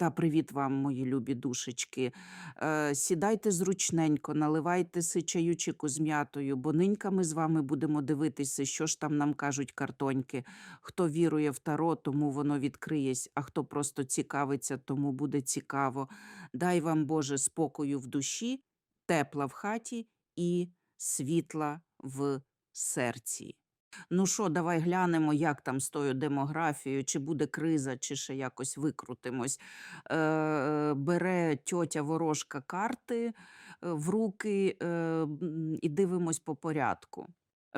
Та привіт вам, мої любі душечки. Е, сідайте зручненько, наливайте си чаючику з м'ятою, бо нинька ми з вами будемо дивитися, що ж там нам кажуть картоньки. Хто вірує в таро, тому воно відкриєсь, а хто просто цікавиться, тому буде цікаво. Дай вам, Боже, спокою в душі, тепла в хаті і світла в серці. Ну що, давай глянемо, як там з тою демографією, чи буде криза, чи ще якось викрутимось. Е, бере тьотя ворожка карти е, в руки е, і дивимось по порядку.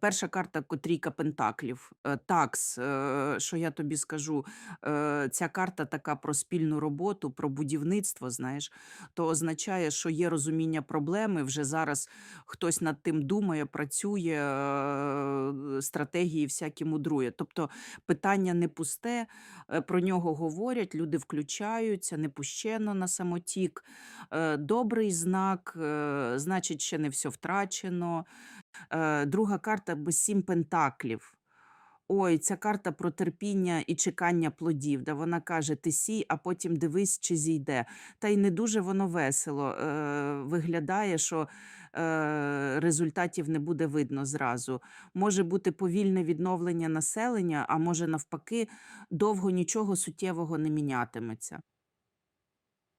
Перша карта котрійка пентаклів. Е, Такс, е, що я тобі скажу, е, ця карта така про спільну роботу, про будівництво, знаєш, то означає, що є розуміння проблеми. Вже зараз хтось над тим думає, працює, стратегії всякі мудрує. Тобто питання не пусте, про нього говорять, люди включаються, не пущено на самотік. Добрий знак, значить, ще не все втрачено. Е, Друга карта без сім пентаклів. Ой, ця карта про терпіння і чекання плодів, де вона каже: ти сій, а потім дивись, чи зійде. Та й не дуже воно весело. Е, виглядає, що е, результатів не буде видно зразу. Може бути повільне відновлення населення, а може, навпаки, довго нічого суттєвого не мінятиметься.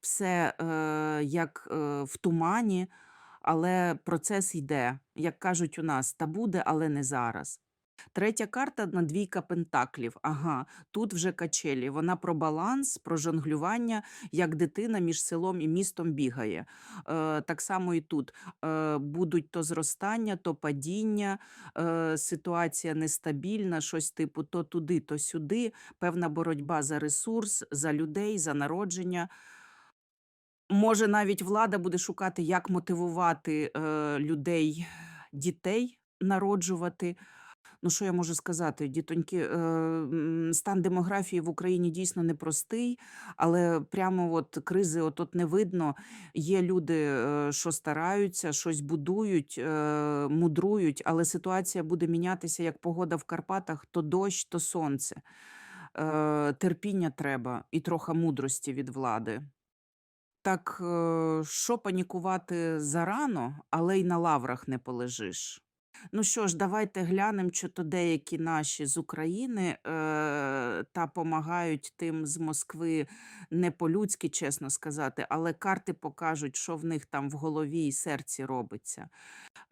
Все е, як е, в тумані, але процес йде. Як кажуть у нас, та буде, але не зараз. Третя карта на двійка пентаклів. Ага, тут вже качелі. Вона про баланс, про жонглювання, як дитина між селом і містом бігає. Е, так само і тут е, будуть то зростання, то падіння, е, ситуація нестабільна, щось типу то туди, то сюди. Певна боротьба за ресурс, за людей, за народження. Може, навіть влада буде шукати, як мотивувати е, людей, дітей народжувати. Ну, що я можу сказати, дітоньки, е, стан демографії в Україні дійсно непростий, але прямо от кризи от не видно. Є люди, е, що стараються, щось будують, е, мудрують, але ситуація буде мінятися як погода в Карпатах: то дощ, то сонце. Е, терпіння треба і трохи мудрості від влади. Так, е, що панікувати зарано, але й на лаврах не полежиш. Ну що ж, давайте глянемо, чи то деякі наші з України е, та помагають тим з Москви не по-людськи, чесно сказати, але карти покажуть, що в них там в голові і серці робиться.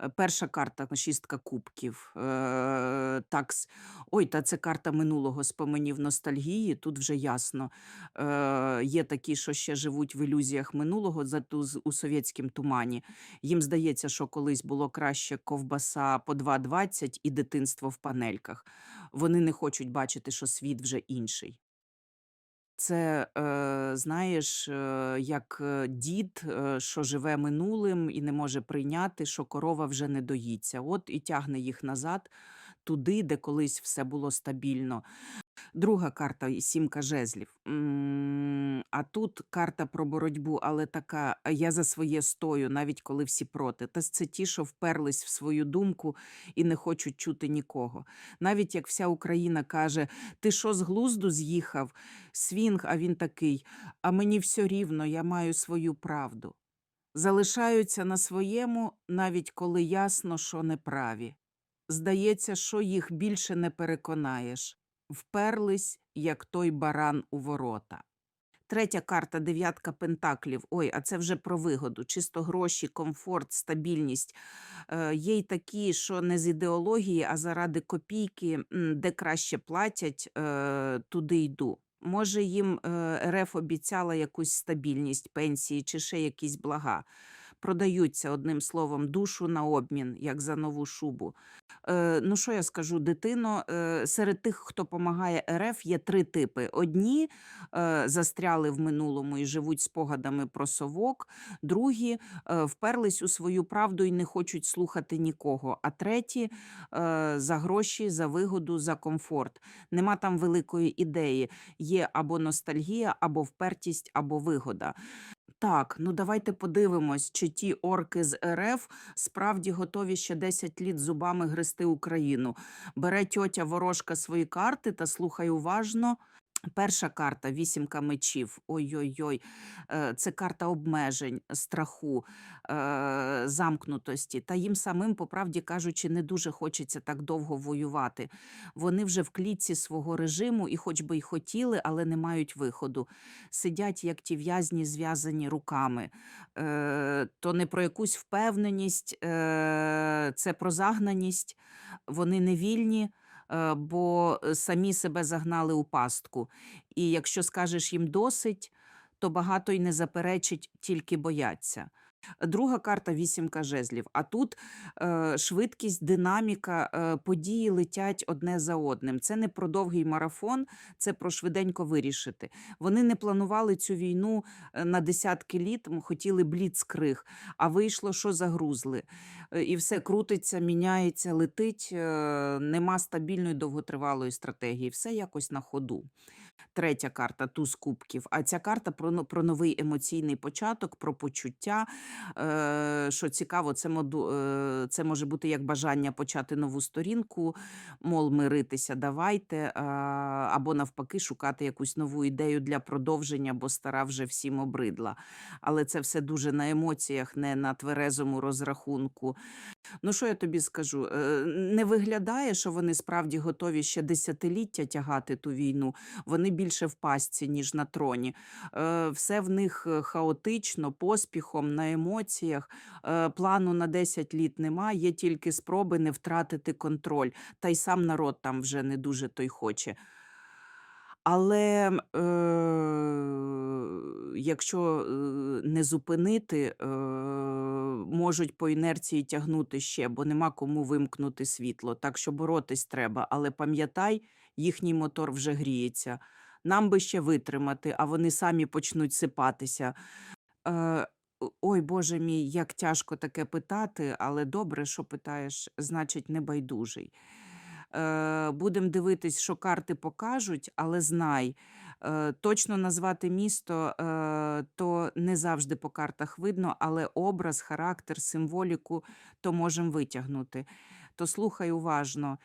Е, Перша карта шістка кубків. Е, такс. Ой, та це карта минулого споменів ностальгії. Тут вже ясно. Е, є такі, що ще живуть в ілюзіях минулого, зато з- у совєтському тумані. Їм здається, що колись було краще ковбаса по 2,20 і дитинство в панельках. Вони не хочуть бачити, що світ вже інший. Це, е, знаєш, е, як е, дід, е, що живе минулим і не може прийняти, що корова вже не доїться. От і тягне їх назад, туди, де колись все було стабільно. Друга карта сімка жезлів. А тут карта про боротьбу, але така: «А я за своє стою, навіть коли всі проти. Та це ті, що вперлись в свою думку і не хочуть чути нікого. Навіть як вся Україна каже: Ти що з глузду з'їхав? Свінг, а він такий. А мені все рівно, я маю свою правду. Залишаються на своєму, навіть коли ясно, що неправі. Здається, що їх більше не переконаєш вперлись, як той баран у ворота. Третя карта дев'ятка пентаклів. Ой, а це вже про вигоду. Чисто гроші, комфорт, стабільність. Е, є й такі, що не з ідеології, а заради копійки, де краще платять, е, туди йду. Може, їм е, РФ обіцяла якусь стабільність пенсії чи ще якісь блага. Продаються одним словом душу на обмін, як за нову шубу. Е, ну, що я скажу, дитино, е, серед тих, хто допомагає РФ, є три типи. Одні е, застряли в минулому і живуть спогадами про совок, другі е, вперлись у свою правду і не хочуть слухати нікого. А треті е, за гроші, за вигоду, за комфорт. Нема там великої ідеї. Є або ностальгія, або впертість, або вигода. Так, ну давайте подивимось, чи ті орки з РФ справді готові ще 10 літ зубами гризти Україну. Бере тьотя ворожка свої карти та слухай уважно. Перша карта вісімка мечів. Ой-ой-ой, е, це карта обмежень, страху, е, замкнутості. Та їм самим, по правді кажучи, не дуже хочеться так довго воювати. Вони вже в клітці свого режиму, і хоч би й хотіли, але не мають виходу. Сидять, як ті в'язні, зв'язані руками. Е, То не про якусь впевненість, це про загнаність. Вони не вільні бо е, самі себе загнали у пастку. І якщо скажеш їм досить, то багато й не заперечить, тільки бояться. Друга карта вісімка жезлів. А тут е, швидкість, динаміка, е, події летять одне за одним. Це не про довгий марафон, це про швиденько вирішити. Вони не планували цю війну е, на десятки літ, хотіли бліцкриг, а вийшло, що загрузли. Е, І все крутиться, міняється, летить. е, Нема стабільної довготривалої стратегії. Все якось на ходу. Третя карта туз кубків. А ця карта про, про новий емоційний початок, про почуття. Е, що цікаво, це, моду, е, це може бути як бажання почати нову сторінку, мол, миритися, давайте, е, або навпаки, шукати якусь нову ідею для продовження, бо стара вже всім обридла. Але це все дуже на емоціях, не на тверезому розрахунку. Ну, що я тобі скажу? Е, Не виглядає, що вони справді готові ще десятиліття тягати ту війну. Вони більше в пастці, ніж на троні. Е, Все в них е, хаотично, поспіхом, на емоціях. Плану на 10 літ немає, є тільки спроби не втратити контроль. Та й сам народ там вже не дуже той хоче. Але е, якщо не зупинити, е, можуть по інерції тягнути ще, бо нема кому вимкнути світло. Так що боротись треба. Але пам'ятай, їхній мотор вже гріється. Нам би ще витримати, а вони самі почнуть сипатися. Е, ой, Боже мій, як тяжко таке питати, але добре, що питаєш, значить, небайдужий. Е, Будемо дивитись, що карти покажуть, але знай, е, точно назвати місто е, то не завжди по картах видно, але образ, характер, символіку то можемо витягнути. То слухай уважно.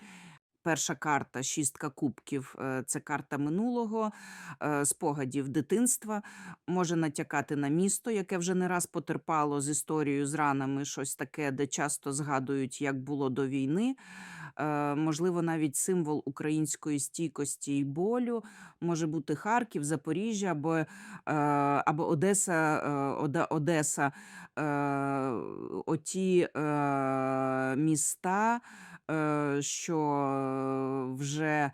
Перша карта шістка кубків е, це карта минулого, спогадів дитинства. Може натякати на місто, яке вже не раз потерпало з історією з ранами, щось таке, де часто згадують, як було до війни. Е, Можливо, навіть символ української стійкості і болю може бути Харків, Запоріжжя або, е, або Одеса, е, Одеса. Оті міста, що вже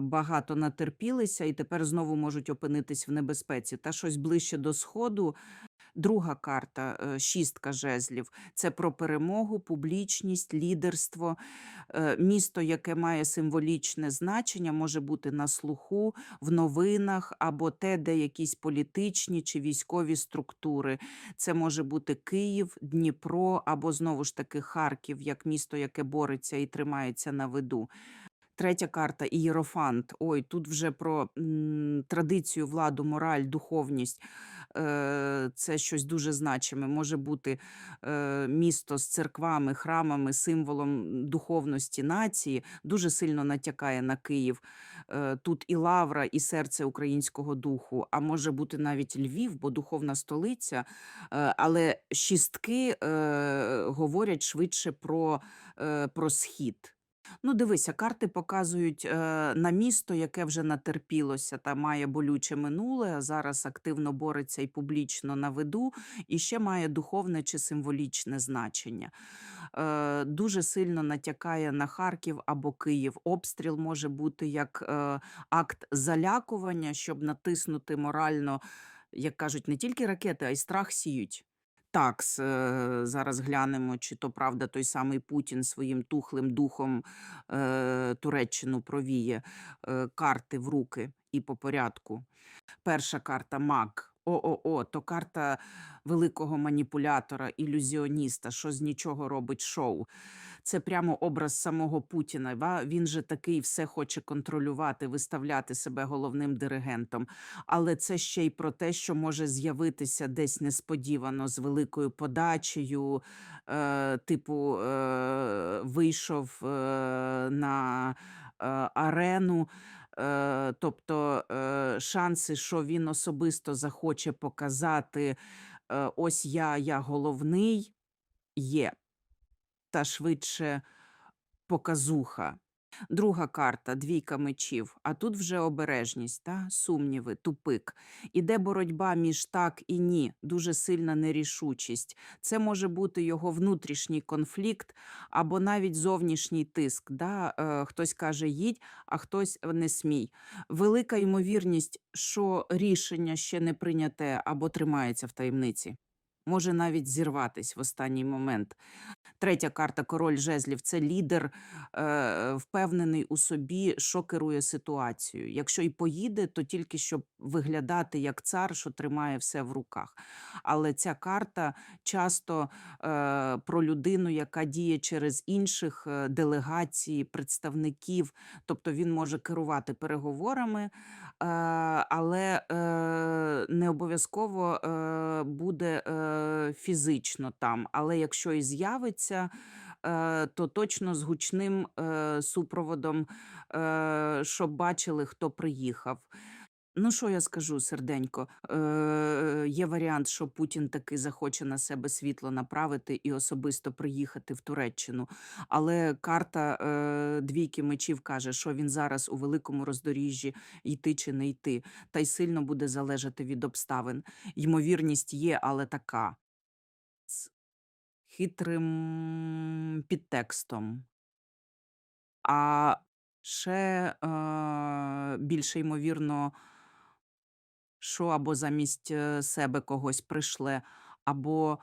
багато натерпілися і тепер знову можуть опинитись в небезпеці. Та щось ближче до сходу. Друга карта е, шістка жезлів. Це про перемогу, публічність, лідерство. Е, Місто, яке має символічне значення, може бути на слуху, в новинах або те, де якісь політичні чи військові структури. Це може бути Київ, Дніпро або знову ж таки Харків, як місто, яке бореться і тримається на виду. Третя карта Ієрофант. Ой, тут вже про м, традицію, владу, мораль, духовність. Е, це щось дуже значиме. Може бути е, місто з церквами, храмами, символом духовності нації, дуже сильно натякає на Київ. Е, тут і лавра, і серце українського духу, а може бути навіть Львів, бо духовна столиця. Але шістки говорять швидше про, про схід. Ну, дивися, карти показують е, на місто, яке вже натерпілося та має болюче минуле, а зараз активно бореться і публічно на виду, і ще має духовне чи символічне значення. Е, дуже сильно натякає на Харків або Київ. Обстріл може бути як е, акт залякування, щоб натиснути морально, як кажуть, не тільки ракети, а й страх сіють. Так, е, зараз глянемо, чи то правда той самий Путін своїм тухлим духом е, Туреччину провіє е, карти в руки і по порядку. Перша карта маг. ООО, то карта великого маніпулятора, ілюзіоніста, що з нічого робить шоу. Це прямо образ самого Путіна. Він же такий все хоче контролювати, виставляти себе головним диригентом. Але це ще й про те, що може з'явитися десь несподівано з великою подачею, е, типу, е, вийшов е, на е, арену. Е, тобто е, шанси, що він особисто захоче показати, е, ось я, я головний, є. Та швидше показуха. Друга карта двійка мечів, а тут вже обережність, та? сумніви, тупик. Іде боротьба між так і ні, дуже сильна нерішучість. Це може бути його внутрішній конфлікт або навіть зовнішній тиск. Да? Е, хтось каже їдь, а хтось не смій. Велика ймовірність, що рішення ще не прийняте або тримається в таємниці. Може навіть зірватись в останній момент. Третя карта король жезлів це лідер, е, впевнений у собі, що керує ситуацією. Якщо й поїде, то тільки щоб виглядати як цар, що тримає все в руках. Але ця карта часто е, про людину, яка діє через інших е, делегацій, представників, тобто він може керувати переговорами, але е, не обов'язково е, буде е, фізично там. Але якщо і з'явиться, то точно з гучним супроводом, щоб бачили, хто приїхав. Ну, що я скажу, серденько? Е, є варіант, що Путін таки захоче на себе світло направити і особисто приїхати в Туреччину. Але карта е, двійки мечів каже, що він зараз у великому роздоріжжі йти чи не йти, та й сильно буде залежати від обставин. Ймовірність є, але така з хитрим підтекстом. А ще е, більше ймовірно, що або замість е, себе когось пришле, або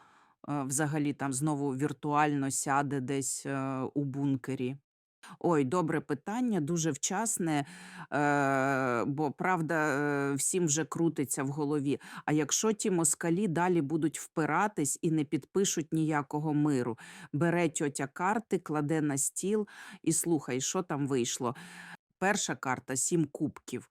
е, взагалі там знову віртуально сяде десь е, у бункері. Ой, добре питання, дуже вчасне, бо правда, всім вже крутиться в голові. А якщо ті москалі далі будуть впиратись і не підпишуть ніякого миру, бере тьотя карти, кладе на стіл і слухай, що там вийшло. Перша карта сім кубків.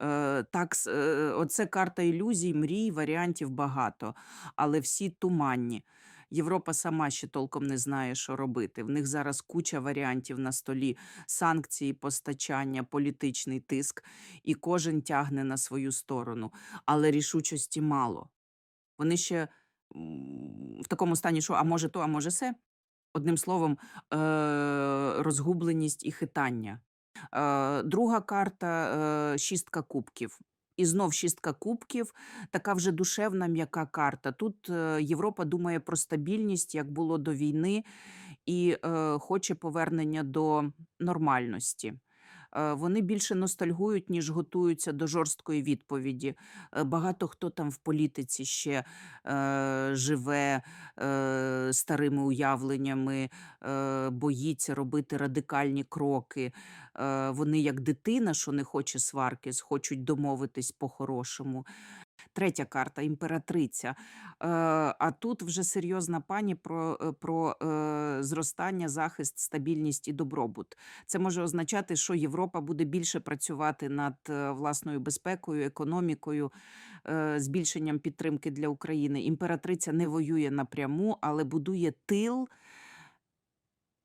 Е, так, е, оце карта ілюзій, мрій, варіантів багато, але всі туманні. Європа сама ще толком не знає, що робити. В них зараз куча варіантів на столі: санкції, постачання, політичний тиск, і кожен тягне на свою сторону. Але рішучості мало. Вони ще в такому стані, що а може то, а може се. Одним словом, е, розгубленість і хитання. Е, друга карта шістка кубків. І знов шістка кубків, така вже душевна м'яка карта. Тут Європа думає про стабільність, як було до війни, і хоче повернення до нормальності. Е, Вони більше ностальгують, ніж готуються до жорсткої відповіді. Е, Багато хто там в політиці ще е, живе е, старими уявленнями, е, боїться робити радикальні кроки. Е, Вони як дитина, що не хоче сварки, хочуть домовитись по-хорошому. Третя карта імператриця. Е, а тут вже серйозна пані про, е, про е, зростання, захист, стабільність і добробут. Це може означати, що Європа буде більше працювати над власною безпекою, економікою, збільшенням підтримки для України. Імператриця не воює напряму, але будує тил.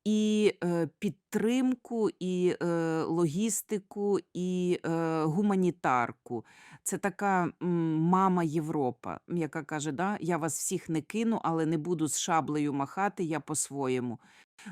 І е, підтримку, і е, логістику, і е, гуманітарку. Це така мама Європа, яка каже: да, я вас всіх не кину, але не буду з шаблею махати, я по-своєму.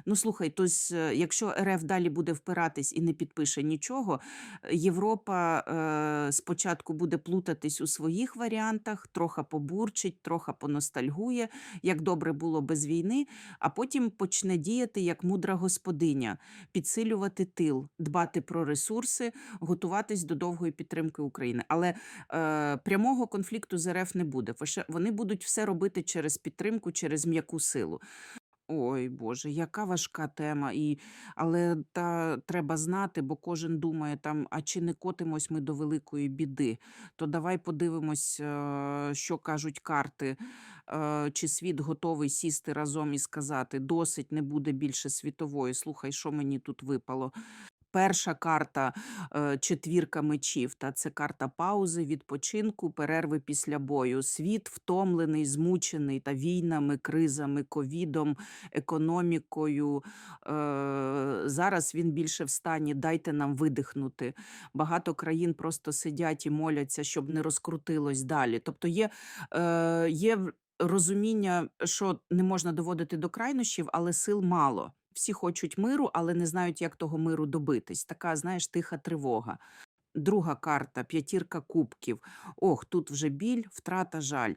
Ну, слухай, то е, якщо РФ далі буде впиратись і не підпише нічого, е, Європа е, спочатку буде плутатись у своїх варіантах, трохи побурчить, трохи поностальгує, як добре було без війни, а потім почне діяти як мудра господиня, підсилювати тил, дбати про ресурси, готуватись до довгої підтримки України. Але е, прямого конфлікту з РФ не буде. Вони будуть все робити через підтримку, через м'яку силу. Ой, Боже, яка важка тема. І, але та треба знати, бо кожен думає там, а чи не котимось ми до великої біди. То давай подивимось, е, що кажуть карти. Е, Чи світ готовий сісти разом і сказати: досить не буде більше світової. Слухай, що мені тут випало. Перша карта е, четвірка мечів. Та це карта паузи, відпочинку, перерви після бою. Світ втомлений, змучений та війнами, кризами, ковідом, економікою. Е, зараз він більше в стані дайте нам видихнути. Багато країн просто сидять і моляться, щоб не розкрутилось далі. Тобто є, е, є розуміння, що не можна доводити до крайнощів, але сил мало. Всі хочуть миру, але не знають, як того миру добитись. Така, знаєш, тиха тривога. Друга карта п'ятірка кубків. Ох, тут вже біль, втрата, жаль.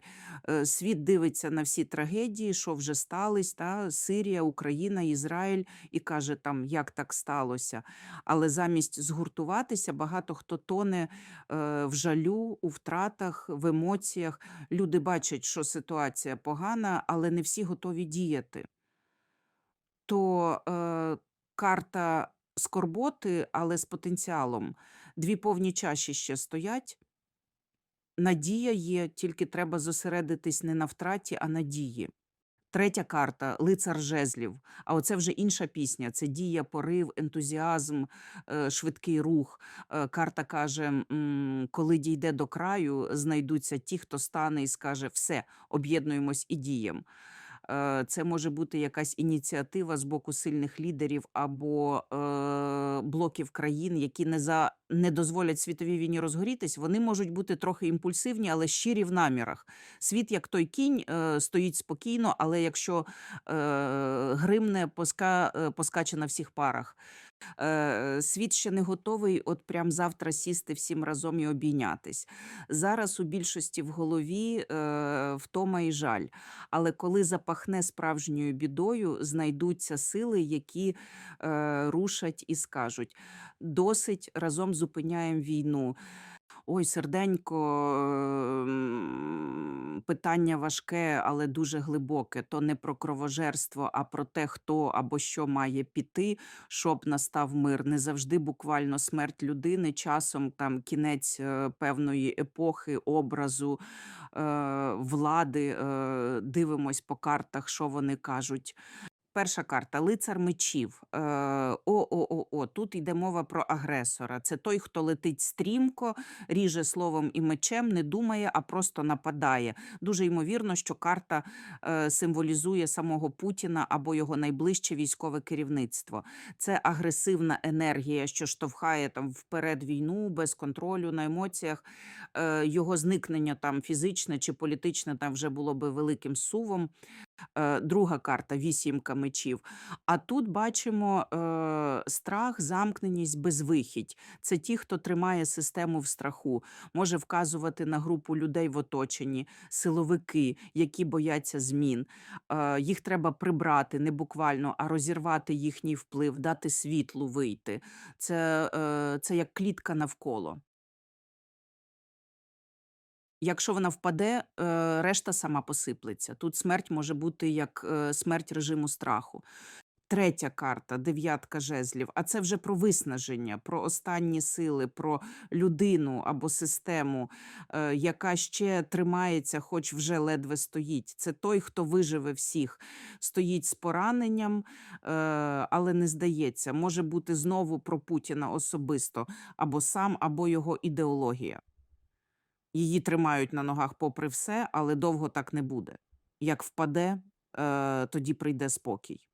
Е, Світ дивиться на всі трагедії, що вже стались, та Сирія, Україна, Ізраїль, і каже там, як так сталося. Але замість згуртуватися, багато хто тоне е, в жалю, у втратах, в емоціях. Люди бачать, що ситуація погана, але не всі готові діяти то е, карта скорботи, але з потенціалом. Дві повні чаші ще стоять. Надія є, тільки треба зосередитись не на втраті, а надії. Третя карта лицар жезлів. А оце вже інша пісня. Це дія, порив, ентузіазм, е, швидкий рух. Е, Карта каже: коли дійде до краю, знайдуться ті, хто стане і скаже: все, об'єднуємось і дієм. Е, Це може бути якась ініціатива з боку сильних лідерів або е, блоків країн, які не за не дозволять світовій війні розгорітись. Вони можуть бути трохи імпульсивні, але щирі в намірах. Світ, як той кінь, е, стоїть спокійно, але якщо е, гримне, поска, поскаче на всіх парах. Е, Світ ще не готовий, от прям завтра сісти всім разом і обійнятись. Зараз у більшості в голові е, втома і жаль. Але коли запахне справжньою бідою, знайдуться сили, які е, рушать і скажуть: досить разом зупиняємо війну. Ой, серденько, ем, питання важке, але дуже глибоке. То не про кровожерство, а про те, хто або що має піти, щоб настав мир. Не завжди буквально смерть людини, часом там кінець е, певної епохи, образу е, влади. Е, дивимось по картах, що вони кажуть. Перша карта лицар мечів. Е, о, о, о, тут йде мова про агресора. Це той, хто летить стрімко, ріже словом і мечем, не думає, а просто нападає. Дуже ймовірно, що карта е, символізує самого Путіна або його найближче військове керівництво. Це агресивна енергія, що штовхає там вперед війну без контролю на емоціях. Е, його зникнення там фізичне чи політичне там вже було би великим сувом. Е, Друга карта вісімка мечів. А тут бачимо е, страх, замкненість, безвихідь. Це ті, хто тримає систему в страху, може вказувати на групу людей в оточенні, силовики, які бояться змін. Е, їх треба прибрати не буквально, а розірвати їхній вплив, дати світлу вийти. Це, е, це як клітка навколо. Якщо вона впаде, е, решта сама посиплеться. Тут смерть може бути як е, смерть режиму страху. Третя карта дев'ятка жезлів. А це вже про виснаження, про останні сили, про людину або систему, е, яка ще тримається, хоч вже ледве стоїть. Це той, хто виживе всіх, стоїть з пораненням, е, але не здається. Може бути знову про Путіна особисто, або сам, або його ідеологія. Її тримають на ногах попри все, але довго так не буде. Як впаде, е, тоді прийде спокій.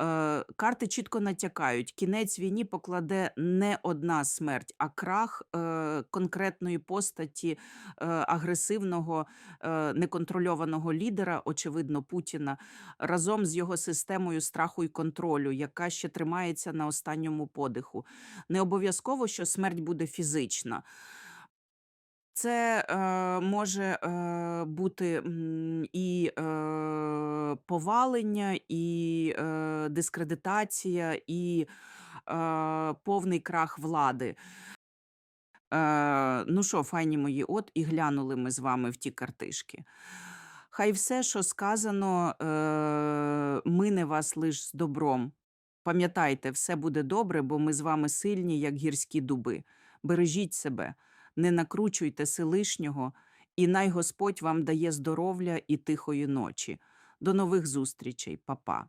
Е, карти чітко натякають, кінець війні покладе не одна смерть, а крах е, конкретної постаті е, агресивного, е, неконтрольованого лідера, очевидно, Путіна, разом з його системою страху і контролю, яка ще тримається на останньому подиху. Не обов'язково, що смерть буде фізична. Це е, може е, бути і е, повалення, і е, дискредитація, і е, повний крах влади. Е, ну що, файні мої, от і глянули ми з вами в ті картишки. Хай все, що сказано, е, мине вас лиш з добром. Пам'ятайте, все буде добре, бо ми з вами сильні, як гірські дуби. Бережіть себе, не накручуйте силишнього, і най Господь вам дає здоров'я і тихої ночі. До нових зустрічей, папа.